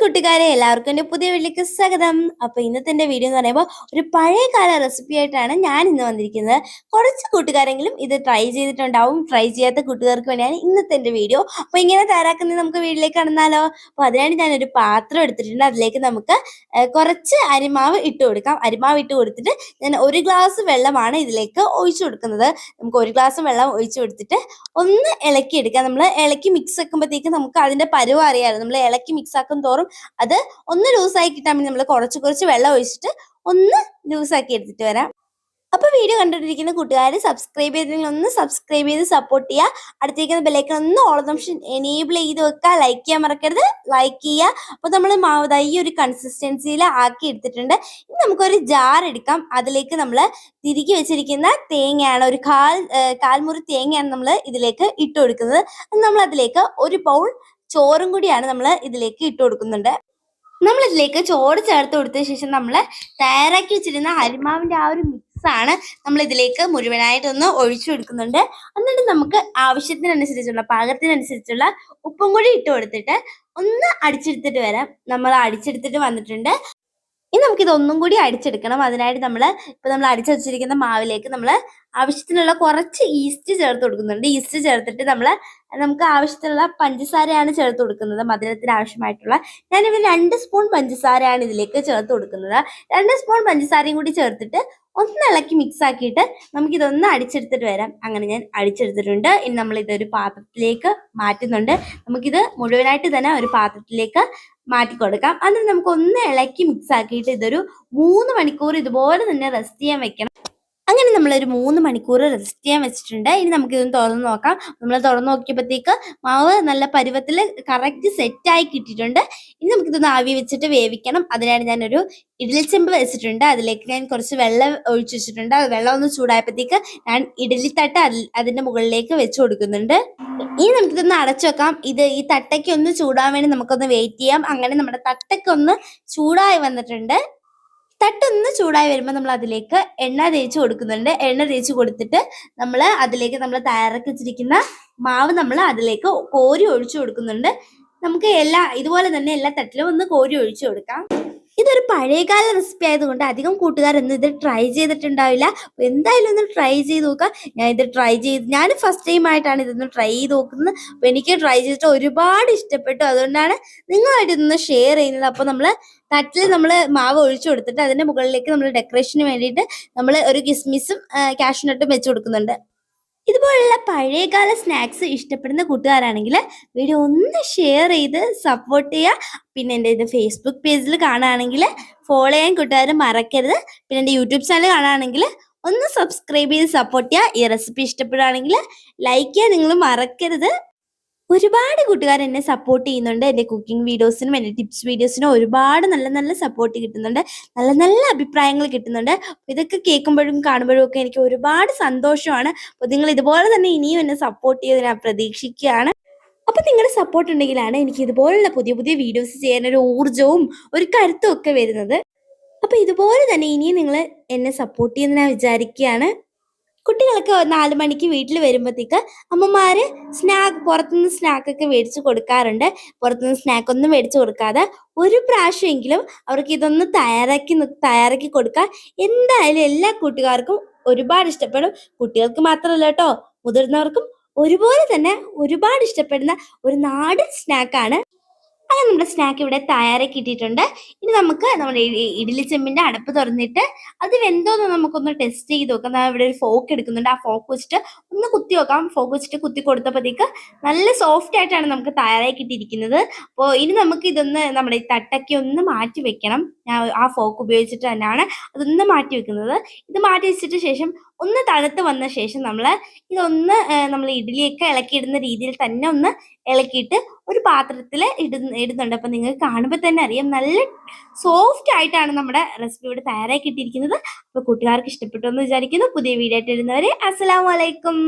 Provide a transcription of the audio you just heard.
കൂട്ടുകാരെ എല്ലാവർക്കും എന്റെ പുതിയ വീട്ടിലേക്ക് സ്വാഗതം. അപ്പോൾ ഇന്നത്തെ എന്റെ വീഡിയോ എന്ന് പറയുമ്പോൾ ഒരു പഴയ കാല റെസിപ്പി ആയിട്ടാണ് ഞാൻ ഇന്ന് വന്നിരിക്കുന്നത്. കുറച്ച് കൂട്ടുകാരെങ്കിലും ഇത് ട്രൈ ചെയ്തിട്ടുണ്ടാവും ട്രൈ ചെയ്യാത്ത കൂട്ടുകാർക്ക് വേണ്ടിയാണ് ഇന്നത്തെ എന്റെ വീഡിയോ. അപ്പോൾ ഇങ്ങനെ തയ്യാറാക്കുന്നത് നമുക്ക് വീട്ടിലേക്ക് കടന്നാലോ? അപ്പൊ അതിനായിട്ട് ഞാനൊരു പാത്രം എടുത്തിട്ടുണ്ട്. അതിലേക്ക് നമുക്ക് കുറച്ച് അരിമാവ് ഇട്ട് കൊടുക്കാം. അരിമാവ് ഇട്ട് കൊടുത്തിട്ട് ഞാൻ ഒരു ഗ്ലാസ് വെള്ളമാണ് ഇതിലേക്ക് ഒഴിച്ചു കൊടുക്കുന്നത്. നമുക്ക് ഒരു ഗ്ലാസ് വെള്ളം ഒഴിച്ചു കൊടുത്തിട്ട് ഒന്ന് ഇളക്കി എടുക്കാം നമ്മൾ ഇളക്കി മിക്സ് ആക്കുമ്പോഴത്തേക്ക് നമുക്ക് അതിന്റെ പരുവം അറിയാമല്ലോ നമ്മൾ ഇളക്കി മിക്സ് ആക്കും തോറും അത് ഒന്ന് ലൂസായി കിട്ടാൻ വേണ്ടി നമ്മൾ കുറച്ച് കുറച്ച് വെള്ളം ഒഴിച്ചിട്ട് ഒന്ന് ലൂസാക്കി എടുത്തിട്ട് വരാം. അപ്പൊ വീഡിയോ കണ്ടുകൊണ്ടിരിക്കുന്ന കൂട്ടുകാർ സബ്സ്ക്രൈബ് ചെയ്തില്ലെങ്കിൽ ഒന്ന് സബ്സ്ക്രൈബ് ചെയ്ത് സപ്പോർട്ട് ചെയ്യുക അടുത്തേക്കുന്ന ബെല്ലൈക്കൺ ഒന്ന് ഓൾ ഓപ്ഷൻ എനേബിൾ ചെയ്ത് വെക്കുക ലൈക്ക് ചെയ്യാൻ മറക്കരുത്. ലൈക്ക് ചെയ്യുക അപ്പൊ നമ്മൾ മാവ് ഈ ഒരു കൺസിസ്റ്റൻസിയിൽ ആക്കി എടുത്തിട്ടുണ്ട്. ഇനി നമുക്കൊരു ജാർ എടുക്കാം. അതിലേക്ക് നമ്മൾ തിരികെ വെച്ചിരിക്കുന്ന തേങ്ങയാണ് ഒരു കാൽ കാൽമുറി തേങ്ങയാണ് നമ്മൾ ഇതിലേക്ക് ഇട്ട് കൊടുക്കുന്നത്. നമ്മൾ അതിലേക്ക് ഒരു ബൗൾ ചോറും കൂടിയാണ് നമ്മൾ ഇതിലേക്ക് ഇട്ട് കൊടുക്കുന്നുണ്ട്. നമ്മൾ ഇതിലേക്ക് ചോറ് ചേർത്ത് കൊടുത്ത ശേഷം നമ്മൾ തയ്യാറാക്കി വെച്ചിരുന്ന അരിമാവിന്റെ ആ ഒരു മിക്സ് ആണ് നമ്മൾ ഇതിലേക്ക് മുഴുവനായിട്ടൊന്ന് ഒഴിച്ചു കൊടുക്കുന്നുണ്ട്. എന്നിട്ട് നമുക്ക് ആവശ്യത്തിനനുസരിച്ചുള്ള പാകത്തിനനുസരിച്ചുള്ള ഉപ്പും കൂടി ഇട്ട് കൊടുത്തിട്ട് ഒന്ന് അടിച്ചെടുത്തിട്ട് വരാം. നമ്മൾ അടിച്ചെടുത്തിട്ട് വന്നിട്ടുണ്ട്. ഇതൊന്നും കൂടി അടിച്ചെടുക്കണം. അതിനായിട്ട് നമ്മൾ ഇപ്പൊ നമ്മൾ അടിച്ചു വെച്ചിരിക്കുന്ന മാവിലേക്ക് നമ്മൾ ആവശ്യത്തിനുള്ള കുറച്ച് ഈസ്റ്റ് ചേർത്ത് കൊടുക്കുന്നുണ്ട്. ഈസ്റ്റ് ചേർത്തിട്ട് നമ്മൾ നമുക്ക് ആവശ്യത്തിനുള്ള പഞ്ചസാരയാണ് ചേർത്ത് കൊടുക്കുന്നത് മധുരത്തിന് ആവശ്യമായിട്ടുള്ള. ഞാനിവിടെ രണ്ട് സ്പൂൺ പഞ്ചസാരയാണ് ഇതിലേക്ക് ചേർത്ത് കൊടുക്കുന്നത്. രണ്ട് സ്പൂൺ പഞ്ചസാരയും കൂടി ചേർത്തിട്ട് ഒന്ന് ഇളക്കി മിക്സ് ആക്കിയിട്ട് നമുക്കിതൊന്ന് അടിച്ചെടുത്തിട്ട് വരാം. അങ്ങനെ ഞാൻ അടിച്ചെടുത്തിട്ടുണ്ട്. ഇനി നമ്മൾ ഇതൊരു പാത്രത്തിലേക്ക് മാറ്റുന്നുണ്ട്. നമുക്കിത് മുഴുവനായിട്ട് തന്നെ ഒരു പാത്രത്തിലേക്ക് മാറ്റി കൊടുക്കാം. എന്നിട്ട് നമുക്ക് ഒന്ന് ഇളക്കി മിക്സ് ആക്കിയിട്ട് ഇതൊരു മൂന്ന് മണിക്കൂർ ഇതുപോലെ തന്നെ റെസ്റ്റ് ചെയ്യാൻ വെക്കണം. അങ്ങനെ നമ്മളൊരു മൂന്ന് മണിക്കൂർ റെസ്റ്റ് ചെയ്യാൻ വെച്ചിട്ടുണ്ട്. ഇനി നമുക്ക് ഇതൊന്ന് തുറന്ന് നോക്കാം. നമ്മൾ തുറന്ന് നോക്കിയപ്പോഴത്തേക്ക് മാവ് നല്ല പരുവത്തിൽ കറക്റ്റ് സെറ്റായി കിട്ടിയിട്ടുണ്ട്. ഇനി നമുക്കിതൊന്ന് ആവി വെച്ചിട്ട് വേവിക്കണം. അതിനാണ് ഞാനൊരു ഇഡലിച്ചെമ്പ് വെച്ചിട്ടുണ്ട്. അതിലേക്ക് ഞാൻ കുറച്ച് വെള്ളം ഒഴിച്ചു വെച്ചിട്ടുണ്ട്. വെള്ളം ഒന്ന് ചൂടായപ്പോഴത്തേക്ക് ഞാൻ ഇഡലി തട്ട് അതിന്റെ മുകളിലേക്ക് വെച്ച് കൊടുക്കുന്നുണ്ട്. ഇനി നമുക്കിതൊന്ന് അടച്ചു വെക്കാം. ഇത് ഈ തട്ടയ്ക്ക് ഒന്ന് ചൂടാൻ വേണ്ടി നമുക്കൊന്ന് വെയിറ്റ് ചെയ്യാം. അങ്ങനെ നമ്മുടെ തട്ടയ്ക്ക് ഒന്ന് ചൂടായി വന്നിട്ടുണ്ട്. തട്ടൊന്ന് ചൂടായി വരുമ്പോൾ നമ്മൾ അതിലേക്ക് എണ്ണ തേച്ച് കൊടുക്കുന്നുണ്ട്. എണ്ണ തേച്ച് കൊടുത്തിട്ട് നമ്മൾ അതിലേക്ക് നമ്മൾ തയ്യാറാക്കി വെച്ചിരിക്കുന്ന മാവ് നമ്മൾ അതിലേക്ക് കോരി ഒഴിച്ചു കൊടുക്കുന്നുണ്ട്. നമുക്ക് എല്ലാ ഇതുപോലെ തന്നെ എല്ലാ തട്ടിലും ഒന്ന് കോരി ഒഴിച്ചു കൊടുക്കാം. ഇതൊരു പഴയകാല റെസിപ്പി ആയതുകൊണ്ട് അധികം കൂട്ടുകാരൊന്നും ഇത് ട്രൈ ചെയ്തിട്ടുണ്ടാവില്ല. എന്തായാലും ഒന്ന് ട്രൈ ചെയ്ത് നോക്കുക ഞാൻ ഇത് ട്രൈ ചെയ്ത് ഞാൻ ഫസ്റ്റ് ടൈം ആയിട്ടാണ് ഇതൊന്ന് ട്രൈ ചെയ്ത് നോക്കുന്നത്. അപ്പൊ എനിക്ക് ട്രൈ ചെയ്തിട്ട് ഒരുപാട് ഇഷ്ടപ്പെട്ടു. അതുകൊണ്ടാണ് നിങ്ങളായിട്ട് ഇതൊന്ന് ഷെയർ ചെയ്യുന്നത്. അപ്പൊ നമ്മൾ തട്ടിൽ നമ്മൾ മാവ് ഒഴിച്ചു കൊടുത്തിട്ട് അതിന്റെ മുകളിലേക്ക് നമ്മൾ ഡെക്കറേഷന് വേണ്ടിയിട്ട് നമ്മൾ ഒരു കിസ്മിസും കാഷ്നട്ടും വെച്ച് കൊടുക്കുന്നുണ്ട്. ഇതുപോലുള്ള പഴയകാല സ്നാക്സ് ഇഷ്ടപ്പെടുന്ന കൂട്ടുകാരാണെങ്കിൽ വീഡിയോ ഒന്ന് ഷെയർ ചെയ്ത് സപ്പോർട്ട് ചെയ്യുക. പിന്നെ എന്റെ ഇത് ഫേസ്ബുക്ക് പേജിൽ കാണുകയാണെങ്കിൽ ഫോളോ ചെയ്യാൻ കൂട്ടുകാർ മറക്കരുത്. പിന്നെ എന്റെ യൂട്യൂബ് ചാനൽ കാണുകയാണെങ്കിൽ ഒന്ന് സബ്സ്ക്രൈബ് ചെയ്ത് സപ്പോർട്ട് ചെയ്യുക. ഈ റെസിപ്പി ഇഷ്ടപ്പെടുകയാണെങ്കിൽ ലൈക്ക് ചെയ്യാൻ നിങ്ങൾ മറക്കരുത്. ഒരുപാട് കൂട്ടുകാർ എന്നെ സപ്പോർട്ട് ചെയ്യുന്നുണ്ട്. എന്റെ കുക്കിംഗ് വീഡിയോസിനും എന്റെ ടിപ്സ് വീഡിയോസിനും ഒരുപാട് നല്ല നല്ല സപ്പോർട്ട് കിട്ടുന്നുണ്ട്. നല്ല നല്ല അഭിപ്രായങ്ങൾ കിട്ടുന്നുണ്ട്. ഇതൊക്കെ കേൾക്കുമ്പോഴും കാണുമ്പോഴും ഒക്കെ എനിക്ക് ഒരുപാട് സന്തോഷമാണ്. അപ്പോൾ നിങ്ങൾ ഇതുപോലെ തന്നെ ഇനിയും എന്നെ സപ്പോർട്ട് ചെയ്ത് ഞാൻ പ്രതീക്ഷിക്കുകയാണ്. അപ്പോൾ നിങ്ങളുടെ സപ്പോർട്ട് ഉണ്ടെങ്കിലാണ് എനിക്ക് ഇതുപോലുള്ള പുതിയ പുതിയ വീഡിയോസ് ചെയ്യാൻ ഒരു ഊർജവും ഒരു കരുത്തും ഒക്കെ വരുന്നത്. അപ്പോൾ ഇതുപോലെ തന്നെ ഇനിയും നിങ്ങൾ എന്നെ സപ്പോർട്ട് ചെയ്യുന്ന ഞാൻ വിചാരിക്കുകയാണ്. കുട്ടികളൊക്കെ നാല് മണിക്ക് വീട്ടിൽ വരുമ്പോഴത്തേക്ക് അമ്മമാര് സ്നാക്ക് പുറത്തുനിന്ന് സ്നാക്കൊക്കെ മേടിച്ച് കൊടുക്കാറുണ്ട്. പുറത്തുനിന്ന് സ്നാക്ക് ഒന്നും മേടിച്ച് കൊടുക്കാതെ ഒരു പ്രാവശ്യമെങ്കിലും അവർക്ക് ഇതൊന്ന് തയ്യാറാക്കി തയ്യാറാക്കി കൊടുക്കുക എന്തായാലും എല്ലാ കൂട്ടുകാർക്കും ഒരുപാട് ഇഷ്ടപ്പെടും. കുട്ടികൾക്ക് മാത്രമല്ല കേട്ടോ മുതിർന്നവർക്കും ഒരുപോലെ തന്നെ ഒരുപാട് ഇഷ്ടപ്പെടുന്ന ഒരു നാടൻ സ്നാക്കാണ് അങ്ങനെ നമ്മുടെ സ്നാക്ക് ഇവിടെ തയ്യാറാക്കി ഇട്ടിട്ടുണ്ട് ഇനി നമുക്ക് നമ്മുടെ ഇഡ്ഡലി ചെമ്പിന്റെ അടപ്പ് തുറന്നിട്ട് അത് വെന്തോന്ന് നമുക്കൊന്ന് ടെസ്റ്റ് ചെയ്ത് നോക്കാം. നമ്മൾ ഇവിടെ ഒരു ഫോക്ക് എടുക്കുന്നുണ്ട്. ആ ഫോക്ക് വെച്ചിട്ട് ഒന്ന് കുത്തി നോക്കാം. ഫോക്ക് വെച്ചിട്ട് കുത്തി കൊടുത്തപ്പോഴത്തേക്ക് നല്ല സോഫ്റ്റ് ആയിട്ടാണ് നമുക്ക് തയ്യാറാക്കി ഇട്ടിരിക്കുന്നത് അപ്പോൾ ഇനി നമുക്ക് ഇതൊന്ന് നമ്മുടെ ഈ തട്ടൊക്കെ ഒന്ന് മാറ്റി വെക്കണം. ഞാൻ ആ ഫോക്ക് ഉപയോഗിച്ചിട്ട് തന്നെയാണ് അതൊന്ന് മാറ്റി വെക്കുന്നത്. ഇത് മാറ്റി വെച്ചിട്ട് ശേഷം ഒന്ന് തണുത്ത് വന്ന ശേഷം നമ്മൾ ഇതൊന്ന് നമ്മൾ ഇഡ്ഡലിയൊക്കെ ഇളക്കിയിടുന്ന രീതിയിൽ തന്നെ ഒന്ന് ഇളക്കിയിട്ട് ഒരു പാത്രത്തിൽ ഇടുന്ന ഇടുന്നുണ്ട്. അപ്പം നിങ്ങൾക്ക് കാണുമ്പോൾ തന്നെ അറിയാം. നല്ല സോഫ്റ്റ് ആയിട്ടാണ് നമ്മുടെ റെസിപ്പി ഇവിടെ ഇട്ടിരിക്കുന്നത് അപ്പോൾ കൂട്ടുകാർക്ക് ഇഷ്ടപ്പെട്ടു എന്ന് വിചാരിക്കുന്നു. പുതിയ വീഡിയോ ആയിട്ട് ഇടുന്നവരെ അസ്സാം അലൈക്കും.